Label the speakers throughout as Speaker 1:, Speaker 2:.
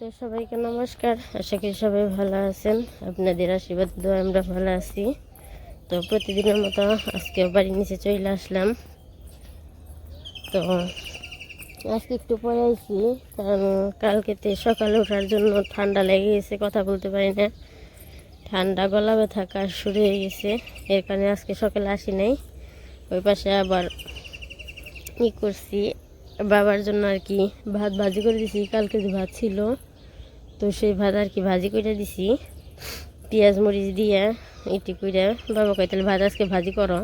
Speaker 1: তো সবাইকে নমস্কার। আশা করি সবাই ভালো আছেন। আপনাদের আশীর্বাদ, দোয়া, আমরা ভালো আছি। তো প্রতিদিনের মতো আজকে বাড়ির নিচে চলে আসলাম। তো আজকে একটু পরে আইছি, কারণ কালকেতে সকালে ওঠার জন্য ঠান্ডা লেগে গেছে, কথা বলতে পারি না। ঠান্ডা, গলা ব্যথা কাজ শুরু হয়ে গেছে। এর কারণে আজকে সকালে আসি নাই। ওই পাশে আবার ই করছি, বাবার জন্য আর কি ভাত ভাজি করে দিছি। কালকে যে ভাত ছিল তো সেই ভাত আর কি, ভাজি করে দিছি। পেঁয়াজ মরিচ দিয়ে, ইটি করে বাবা কয়, তাহলে ভাত আজকে ভাজি করো।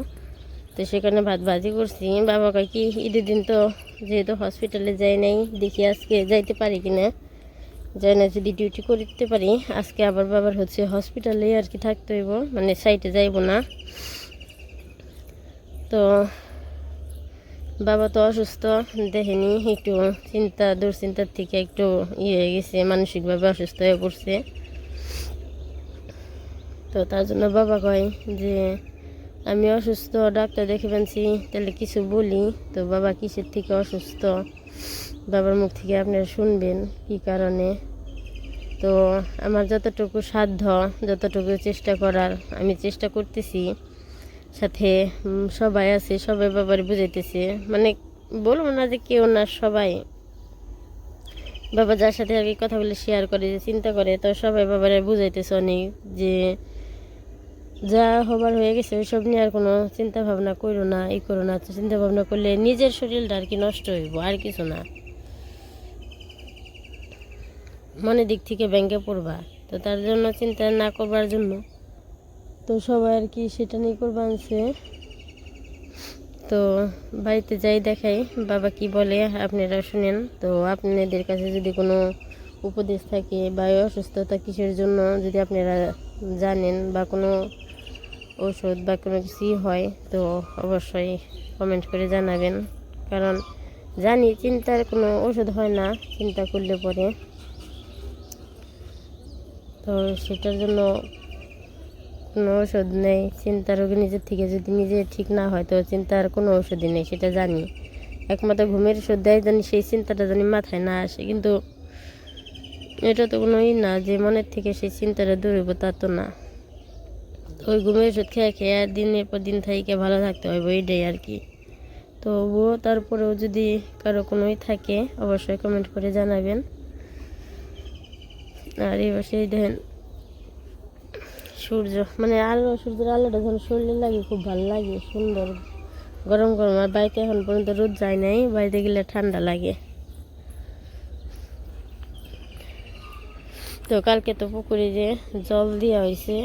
Speaker 1: তো সেখানে ভাত ভাজি করছি। বাবা কয় কি, ঈদের দিন তো যেহেতু হসপিটালে যাই নাই, দেখি আজকে যাইতে পারি কি না যাই না, যদি ডিউটি করে দিতে পারি, আজকে আবার বাবার হচ্ছে হসপিটালে আর কি থাকতে হইব মানে সাইটে যাইব না। তো বাবা তো অসুস্থ, দেখেনি, একটু চিন্তা, দুশ্চিন্তার থেকে একটু ইয়ে হয়ে গেছে, মানসিকভাবে অসুস্থ হয়ে পড়ছে। তো তার জন্য বাবা কয় যে, আমি অসুস্থ, ডাক্তার দেখে ফেলছি, তাহলে কিছু বলি। তো বাবা কিসের থেকে অসুস্থ? বাবার মুখ থেকে আপনারা শুনবেন কি কারণে। তো আমার যতটুকু সাধ্য, যতটুকু চেষ্টা করার, আমি চেষ্টা করতেছি। সাথে সবাই আছে, সবাই বাবার বুঝাইতেছে। মানে বলব না যে কেউ না, সবাই। বাবা যার সাথে আর কি কথা বলে শেয়ার করে, যে চিন্তা করে, তো সবাই বাবারে বুঝাইতেছে অনেক, যে যা হবার হয়ে গেছে, ওইসব নিয়ে আর কোনো চিন্তা ভাবনা করো না, ই করো না। তো চিন্তা ভাবনা করলে নিজের শরীরটা আর কি নষ্ট হইব, আর কিছু না। মনের দিক থেকে ব্যাংকে পড়বা। তো তার জন্য চিন্তা না করবার জন্য তো সবাই আর কি সেটা নিয়ে করবা আনছে তো বাড়িতে যাই দেখাই, বাবা কি বলে আপনারা শুনেন। তো আপনাদের কাছে যদি কোনো উপদেশ থাকে বা অসুস্থতা কিসের জন্য যদি আপনারা জানেন বা কোনো ওষুধ বা কোনো কিছুই হয়, তো অবশ্যই কমেন্ট করে জানাবেন। কারণ জানি চিন্তার কোনো ওষুধ হয় না, চিন্তা করলে পরে। তো সেটার জন্য কোনো ওষুধ নেই চিন্তার রোগী নিজের থেকে যদি নিজে ঠিক না হয়, তো চিন্তার কোনো ওষুধই নেই, সেটা জানি। একমাত্র ঘুমের ওষুধ দেয় জানি, সেই চিন্তাটা জানি মাথায় না আসে, কিন্তু এটা তো কোনোই না যে মনের থেকে সেই চিন্তাটা দূর হইব, তা তো না। ওই ঘুমের ওষুধ খেয়ে খেয়ে দিনের পর দিন থেকে ভালো থাকতে হবে এইটাই আর কি। তবুও তারপরেও যদি কারও কোনোই থাকে, অবশ্যই কমেন্ট করে জানাবেন। আর এবার সেই দেখেন সূর্য মানে আলো, সূর্যের আলোটা যখন শরীরে লাগে খুব ভালো লাগে, সুন্দর, গরম গরম। আর বাড়িতে এখন পর্যন্ত রোদ যায় নাই বাড়িতে গেলে ঠান্ডা লাগে। তো কালকে তো পুকুরে যে জল দেওয়া হয়েছে,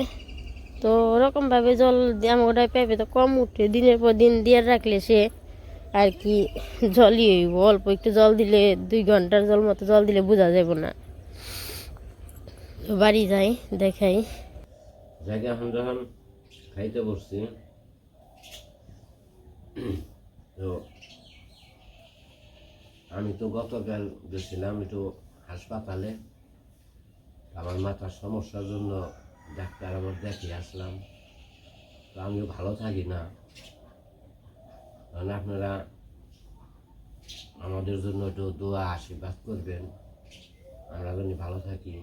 Speaker 1: তো ওরকমভাবে জল আমার ওটাই পাইবে তো কম উঠে, দিনের পর দিন দিয়ে রাখলে সে আর কি জলই হইব। অল্প একটু জল দিলে, দুই ঘণ্টার জল মতো জল দিলে বোঝা যাব না। বাড়ি যাই, দেখাই।
Speaker 2: জায়গা এখন যখন খাইতে বসছি, তো আমি তো গতকাল গেছিলাম একটু হাসপাতালে। আমার মাথার সমস্যার জন্য ডাক্তার আমার দেখে আসলাম। তো আমিও ভালো থাকি না। কারণ আপনারা আমাদের জন্য একটু দোয়া, আশীর্বাদ করবেন। আমরা যেন ভালো থাকি।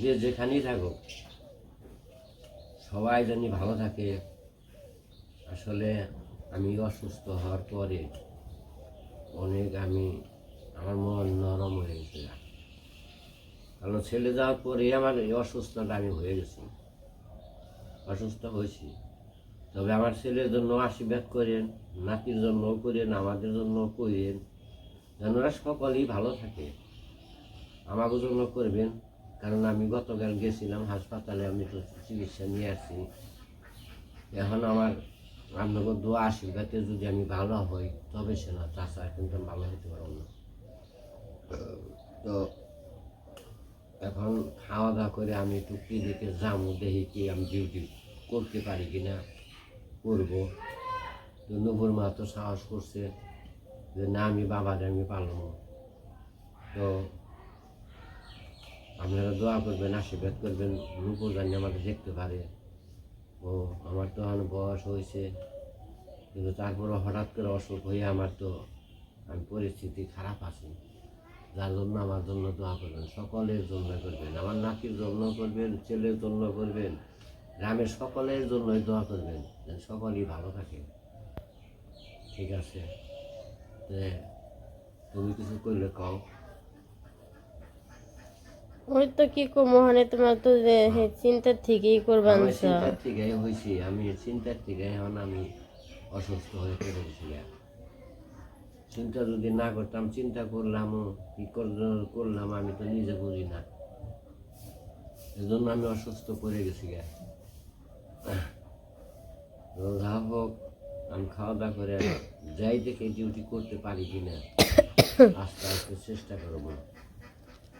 Speaker 2: যে যেখানেই থাকুক। সবাই জানি ভালো থাকে। আসলে আমি অসুস্থ হওয়ার পরে অনেক আমি, আমার মন নরম হয়ে গেছে। কারণ ছেলে যাওয়ার পরে আমার এই অসুস্থটা আমি হয়ে গেছি। অসুস্থ হয়েছি। তবে আমার ছেলের জন্য আশীর্বাদ করেন, নাতির জন্য করেন, আমাদের জন্য করেন। যেন সকলেই ভালো থাকে। আমাকে জন্য করবেন। কারণ আমি গতকাল গেছিলাম হাসপাতালে আমি তো চিকিৎসা নিয়ে আসছি। এখন আমার আপনাকে দোয়া আশীর্বাদে যদি আমি ভালো হই তবে সে না চাষা কিন্তু ভালো হতে পারব না। তো এখন খাওয়া দাওয়া করে আমি একটু ক্লিনিকে যাব দেখি কি আমি ডিউটি করতে পারি কি না করব। তো নবুর মা তো সাহস করছে যে না আমি বাবারে আমি পালবো। তো আপনারা দোয়া করবেন, আশীর্বাদ করবেন, রূপও জানি আমাকে দেখতে পারে। ও, আমার তো এখন বয়স হয়েছে, কিন্তু তারপরে হঠাৎ করে অসুখ হয়ে আমার তো আমি পরিস্থিতি খারাপ আছে। যার জন্য আমার জন্য দোয়া করবেন, সকলের জন্য করবেন, আমার নাতির জন্য করবেন, ছেলের জন্য করবেন, গ্রামের সকলের জন্যই দোয়া করবেন সকলেই ভালো থাকে। ঠিক আছে? তুমি কিছু করলে কও।
Speaker 1: ওই তো কি কমো মানে তোমার তো যে হে চিন্তা থেকেই করবান
Speaker 2: চিন্তার থেকে হয়েছি আমি চিন্তার থেকে এখন আমি অসুস্থ হয়ে পড়ে গেছি চিন্তা যদি না করতাম চিন্তা করলাম কি করলাম আমি তো নিজে বুঝি না। এজন্য আমি অসুস্থ পড়ে গেছি গা। যা হোক আমি খাওয়া দাওয়া করে যাই দেখে ডিউটি করতে পারি কিনা। আস্তে আস্তে চেষ্টা করব।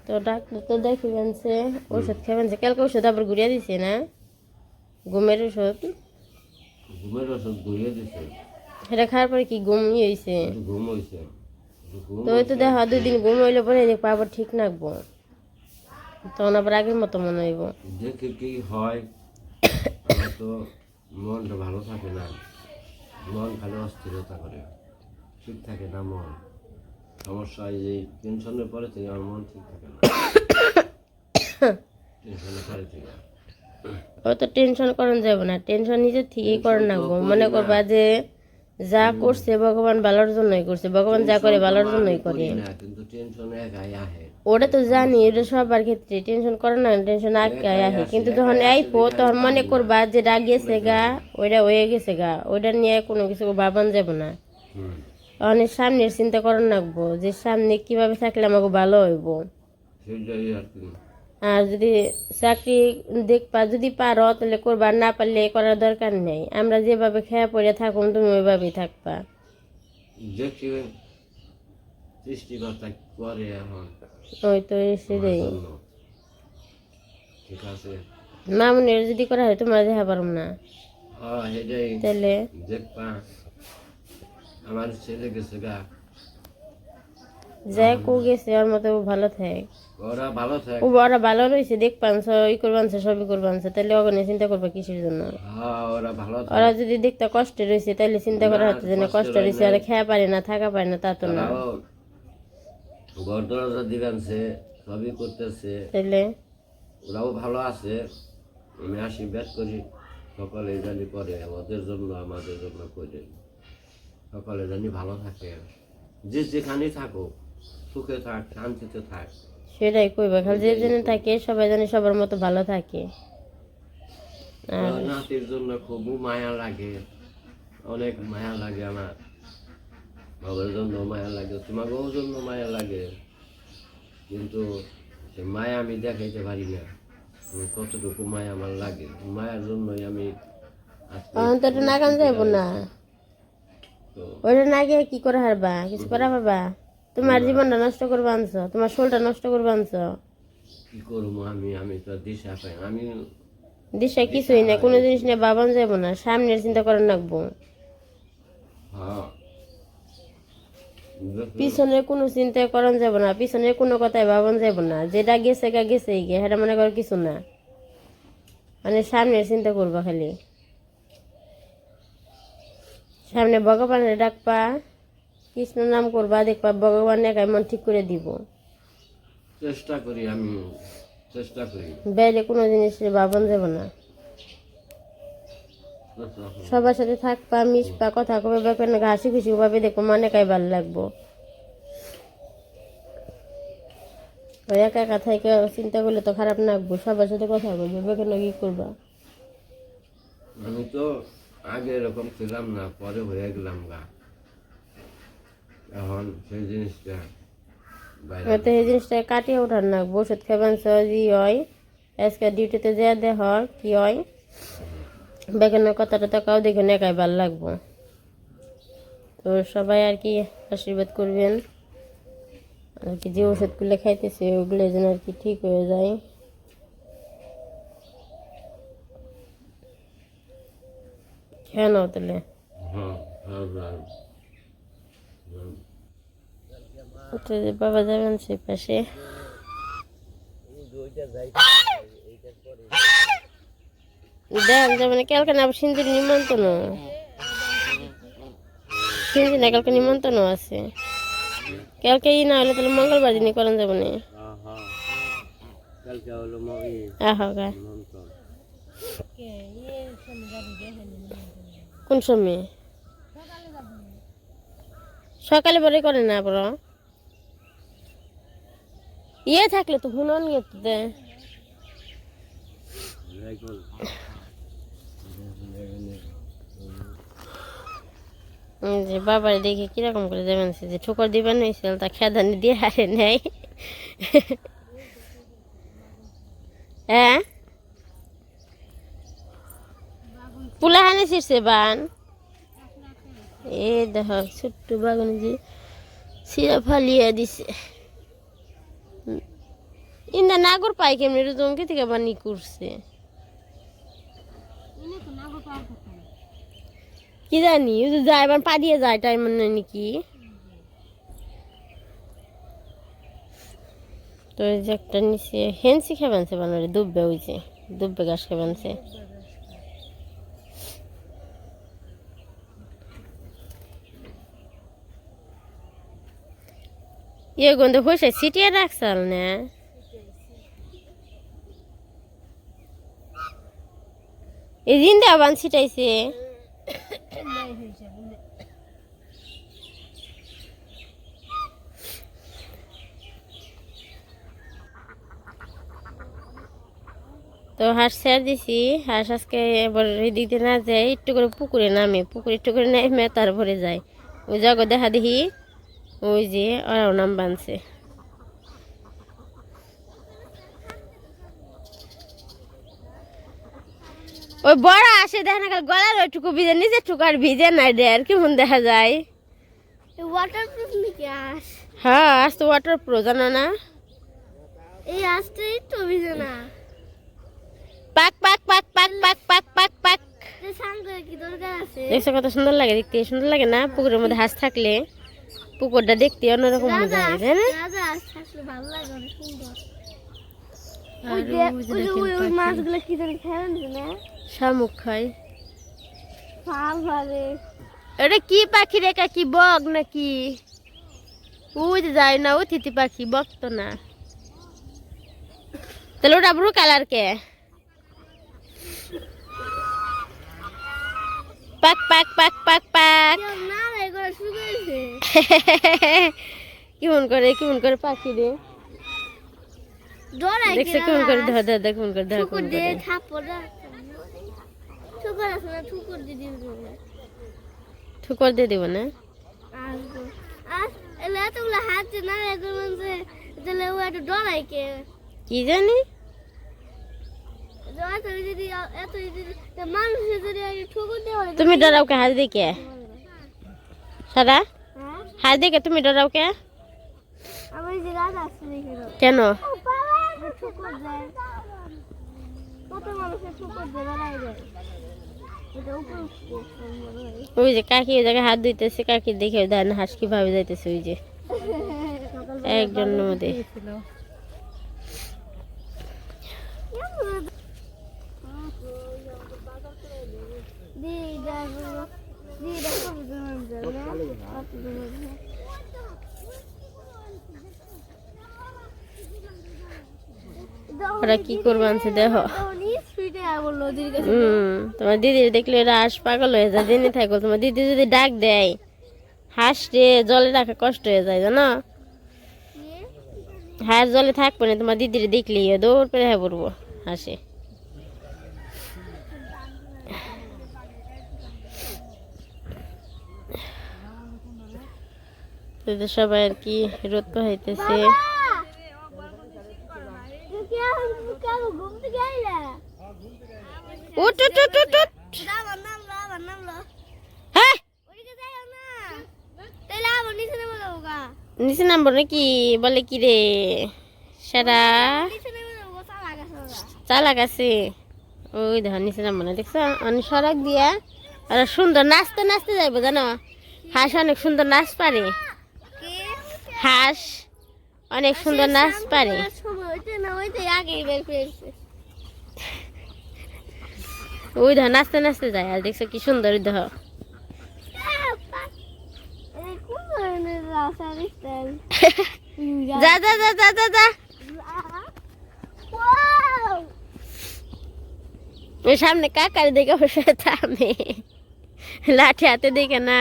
Speaker 1: তো ডাক্তার তো দেখবেন সে ওষুধ খাবেন সে কালকে ওষুধ আবার ঘুরিয়ে দিছে না? ঘুমের ওষুধ
Speaker 2: ঘুমের ওষুধ ঘুরিয়ে দিছে।
Speaker 1: সেটা খাওয়ার পরে কি ঘুম হয়েছে
Speaker 2: ঘুম হয়েছে
Speaker 1: তো ওই তো দেখা দুই দিন ঘুম হইলে পরে দেখব আবার ঠিক নাকবো। তখন আবার আগের মতো মনে হইব।
Speaker 2: দেখে কি হয়। তো মনটা ভালো থাকে না। মন খালি অস্থিরতা করে। ঠিক থাকে না মন। সমস্যা হয় যে টেনশনের পরে থেকে আমার মন ঠিক থাকে না। টেনশনের পরে থেকে।
Speaker 1: ও তো টেনশন করেন যাবে না টেনশন নিজের থেকেই করেন না গো। মনে করবা যে যা করছে ভগবান ভালোর জন্যই করছে ভগবান যা করে ভালোর জন্যই করে ওটা তো জানি ওটা সবার ক্ষেত্রে। টেনশন করে না টেনশন আটকে আসে কিন্তু যখন আইপো তখন মনে করবা যে রাগ গেছে গা ওইটা হয়ে গেছে গা। ওইটা নিয়ে কোনো কিছু ভাবান যাব না। অনেক সামনের চিন্তা করেন রাখব যে সামনে কীভাবে থাকলে আমাকে ভালো হইব।
Speaker 2: আর
Speaker 1: যদি চাকরি দেখবা যদি পারো তাহলে করবা না পারলে করার দরকার নেই। আমরা যেভাবে খেয়া পড়ে থাকুন তুমি ওইভাবেই থাকবা। ওই তো সেটাই।
Speaker 2: ঠিক আছে।
Speaker 1: মামুনের যদি করা হয় তোমরা দেখা পারো না।
Speaker 2: হ্যাঁ
Speaker 1: তাহলে?
Speaker 2: দেখবা। আমার ছেলে গেছে গা।
Speaker 1: যাই কো গেছে ওর মতো ও ভালো থাকে।
Speaker 2: ওরা ভালো থাক।
Speaker 1: ও ওরা ভালো রয়েছে দেখবান ই করবানছে সবই করবানছে তাহলে ওখানে চিন্তা করবা কিসের জন্য?
Speaker 2: হ্যাঁ ওরা ভালো
Speaker 1: ওরা যদি দেখতে কষ্টে রয়েছে তাহলে চিন্তা করা হচ্ছে যে না কষ্ট রয়েছে আর খেয়া পারে না থাকা পারে না তা তো না।
Speaker 2: ঘর দরজা দিবেনছে সবই করতেছে।
Speaker 1: তাহলে
Speaker 2: ওরাও ভালো আছে। আমি আশীর্বাদ করি সকলে জানি করে ওদের জন্য আমাদের জন্য করে। সকলে জানি ভালো থাকে। যে যেখানে থাকো সুখে থাক শান্তিতে থাক।
Speaker 1: সেটাই কইবা খালি যে জন্য থাকে সবাই জানি সবার মতো ভালো থাকে।
Speaker 2: নাতির জন্য খুব মায়া লাগে অনেক মায়া লাগে আমার। বাবার জন্য মায়া লাগে তোমাকেও জন্য মায়া লাগে। কিন্তু সে মায়া আমি দেখাইতে পারি না। আমি কতটুকু মায়া আমার লাগে মায়ার জন্যই আমি
Speaker 1: যাইব না। ওইটা না গিয়ে কি করে হারবা? কিছু করা পারবা? তোমার জীবনটা নষ্ট করবা আনছো? তোমার শোলটা নষ্ট করবা আনছো?
Speaker 2: কি করব আমি? আমি তো দিশা পাই আমি
Speaker 1: দিশা কিছুই না কোনো জিনিস নিয়ে বাবান যাব না। সামনের চিন্তা করেন রাখব
Speaker 2: পিছনে দেখো,
Speaker 1: পিছনের কোনো চিন্তা করেন যাব না পিছনে কোনো কথাই ভাবন যাব না। যেটা গেছে গা গেছে গিয়ে সেটা মনে কর কিছু না। মানে সামনের চিন্তা করবা খালি। সামনে ভগবানের ডাকবা কৃষ্ণ নাম করবা দেখবা ভগবান একাই মন ঠিক করে দিব।
Speaker 2: চেষ্টা করি আমি চেষ্টা করি।
Speaker 1: বাইরে কোনো জিনিস ভাবন যাব না। সবার সাথে থাকবা মিশবা কথা কবে বা কোনো হাসি খুশি ভাবে দেখব মানে কাই ভালো লাগবো। ওই একা একা থেকে চিন্তা করলে তো খারাপ লাগবো সবার সাথে কথা বলবে বেকার কি করবা?
Speaker 2: আমি তো আগে এরকম ছিলাম না পরে হয়ে গেলাম গা। এখন সেই জিনিসটা
Speaker 1: হয়তো এই জিনিসটা কাটিয়ে ওঠার লাগবো ওষুধ খাবেন সহজই হয়। আজকে ডিউটিতে যা দেহ কি হয়? বেকানোর কথাটা তো কাউ দেখে একাই ভালো লাগবো। তো সবাই আর কি আশীর্বাদ করবেন। আর কি যে ওষুধগুলো খাইতেছে ওগুলো যেন আর কি ঠিক হয়ে যায়।
Speaker 2: খেয়ে
Speaker 1: নাও তাহলে বাবা যাবেন সে পাশে দেখ যাবে না কালকে সিন্দির নিমন্ত্রণ। সিন্দি না কালকে নিমন্ত্রণ আছে। কালকে ই না হলে তাহলে মঙ্গলবার দিনই করেন যাব না। আহ গা কোন সময়? সকালে পরে করে না বড় ইয়ে থাকলে তো হুনন গেতে। যে বাবার দেখে কীরকম করে যাবেন সে যে ঠোকর দিবেন হয়েছিল তা খেদানি দিয়ে হারে নেয়। হ্যাঁ? পুলা হানি ছিটছে বান। এ দেখ, ছোট্ট বাগানে যে সিরা ফালিয়ে দিছে। ইন্দা নাগর পাই কেমনি? রুজমকে থেকে বানি করছে। কি জানি ওই যে যায় এবার পাড়িয়ে যায় টাইম নেই নাকি? তো যে একটা নিচে হেন্সি খেবানছে বানারে, দুব্বে ওই যে, দুব্বে গাছ খেবানছে ইয়ে গন্ধ হয়েছে ছিটিয়ে রাখছাল না? এই দিন দেওয়ান ছিটাইছে। তো হাঁস ছেড়ে দিছি। হাঁস আজকে এবার দিতে না যায়, একটু করে পুকুরে নামে। পুকুরে একটু করে নেমে, তারপরে যায়। ওই জায়গা দেখা দেখি। ওই যে ওরাও নাম বানছে। ওই বড় আসে দেখে না গলার ওইটুকু ভিজে নিজের টুকু আর ভিজে নাই দেয় কেমন দেখা যায়?
Speaker 3: ওয়াটারপ্রুফ নাকি আস
Speaker 1: হ্যাঁ আজ তো ওয়াটার প্রো জানো না?
Speaker 3: এই আসটাই তো ভিজে না।
Speaker 1: পাক পাক পাক পাক পাক পাক পাক পাক। দেখছ কত সুন্দর লাগে দেখতে সুন্দর লাগে না? পুকুরের মধ্যে হাঁস থাকলে। পুকুরটা দেখতে অন্যরকম মজা হয় তাই না? পাখি। বক তো না। তাহলে ওটা ব্রু কালার কে? পাক পাক পাক পাক পাক।
Speaker 3: করা শুরু করেছে?
Speaker 1: কেমন করে কেমন করে পাখি রে? দেখছে কেমন করে ধর ধর দেখ তুমি ডরাও হাত দিকে
Speaker 3: তারা
Speaker 1: হাই দেখে তুমি ডরাও কে কেন ওই যে কাকি ওই জায়গায় হাত ধুইতেছে কাকি দেখে দেন হাঁস কিভাবে যাইতেছে ওই যে একজন মধ্যে দিদা ওরা কি করবে আনছে, দেখো। তোমার দিদি দেখলে ওরা হাঁস পাগল হয়ে যায়, জেনে থাকো। তোমার দিদি যদি ডাক দেয়, হাঁস জলে রাখা কষ্ট হয়ে যায়, জানো? হাঁস জলে থাকবে না, তোমার দিদির দেখলেই দৌড় পেরে হয়ে পড়ব হাসে। তো সবাই আর কি রোদ পাইতেছে হ্যাঁ? নিচে নামবো নাকি? বলে কি রে? সারা। চালাক আছে। ওই দেখো, নিচে নামবো না, দেখছ? অনেক সড়ক দিয়া। আর সুন্দর নাচতে নাচতে যাইবো, জানো? হাঁস অনেক সুন্দর নাচ পারে। হাঁস অনেক সুন্দর নাচ পারে। ওই দেখো নাচতে নাচতে যায় আর দেখছ কি সুন্দর ওই. যা যা যা যা যা যা। ওই সামনে কাকার দেখে বসে থামে। লাঠি হাতে দেখে না।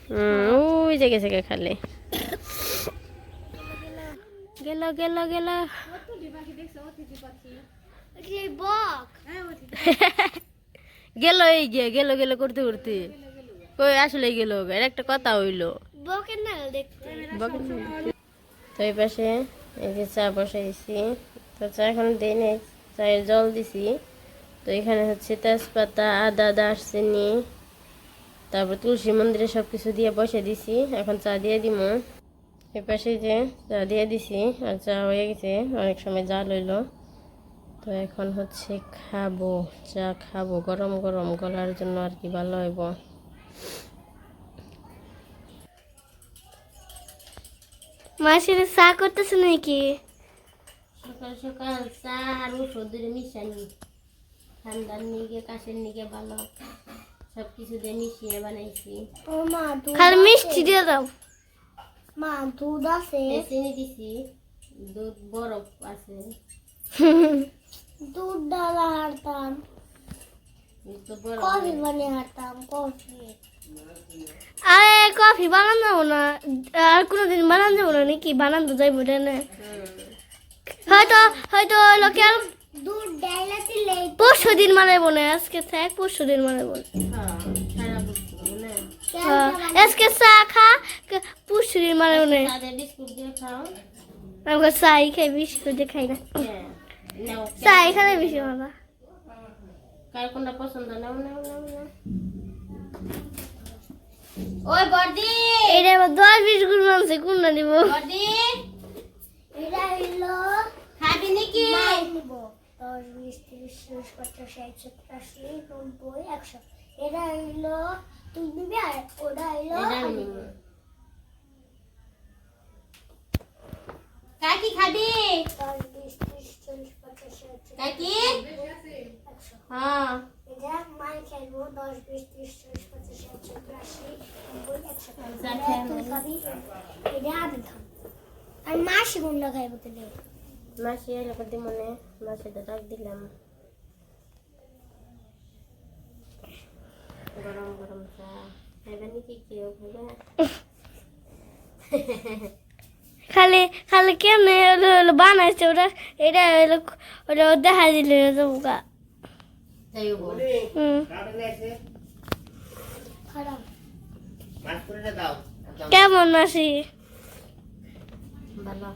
Speaker 1: ওই যে গেছে খালি। গেল গেল গেল। গেল এই গে গেল গেল করতে করতে। কই আসলে গেল এর একটা কথা হইল। তো এই পাশে এই যে চা বসাইছি। তো চা এখন দিই নাই চায়ের জল দিছি। তো এখানে হচ্ছে তেজপাতা আদা দারচিনি। তারপর তুলসী মন্দিরে সব কিছু দিয়ে বসে দিছি এখন চা দিয়ে দিব এই পাশে যে চা দিয়ে দিছি আর চা হয়ে গেছে অনেক সময় জাল হইল। তো এখন হচ্ছে খাব চা খাব গরম গরম গলার জন্য আর কি ভালো হইব।
Speaker 3: মাসির চা করতেছে নাকি?
Speaker 1: সকাল সকাল চা আর ওষুধের মিশানি ঠান্ডার নিগে কাশের নিগে ভালো। সব কিছু দিয়ে মিশিয়ে বানাইছি।
Speaker 3: ও মা খালি মিষ্টি দিয়ে দাও। মা দুধ আছে।
Speaker 1: চিনি দিছি। দুধ বরফ আছে।
Speaker 3: দুধ ডালা হারতাম। কফি বানিয়ে হারতাম কফি। আরে কফি বানান যাব না। আর কোনোদিন বানান যাব না নাকি? বানান তো যাইবো না? হয়তো হয়তো লোকে আর দুধ ডাইলা পরশু দিন মারাইবো না আজকে থাক পরশু দিন মারাইবো আজকে চা খা পরশু দিন মারাইবো না
Speaker 1: তাদের বিস্কুট দিয়ে খাও
Speaker 3: আমাকে চাই খাই বিস্কুট দিয়ে খাই না চা এখানে বেশি বাবা
Speaker 1: কার কোনটা পছন্দ নাও নাও নাও নাও ওই বর্দি
Speaker 3: এটা আবার দশ বিস্কুট মানছে কোনটা নিব?
Speaker 1: বর্দি
Speaker 3: এটা হইল
Speaker 1: খাবি নাকি?
Speaker 3: নিব। দশ বিশ তিরিশ চল্লিশ পঞ্চাশ ষাট সত্তর আশি নব্বই একশো। এটা হইল তুই নিবি আর ওটা হইল
Speaker 1: এটা কাকি খাবি কাকি হ্যাঁ
Speaker 3: আর মাসি গুন্ডা খাইবো তাহলে
Speaker 1: মাসি এলো করতে মনে মাসিটা ডাক দিলাম। গরম গরম চা খাইবে নাকি কেউ খাইবে
Speaker 3: খালি খালি কেমনে হলো হলো, বানাইছে ওটা এটা হলো ওটা দেখা দিলে কেমন আছি?
Speaker 1: ভালো।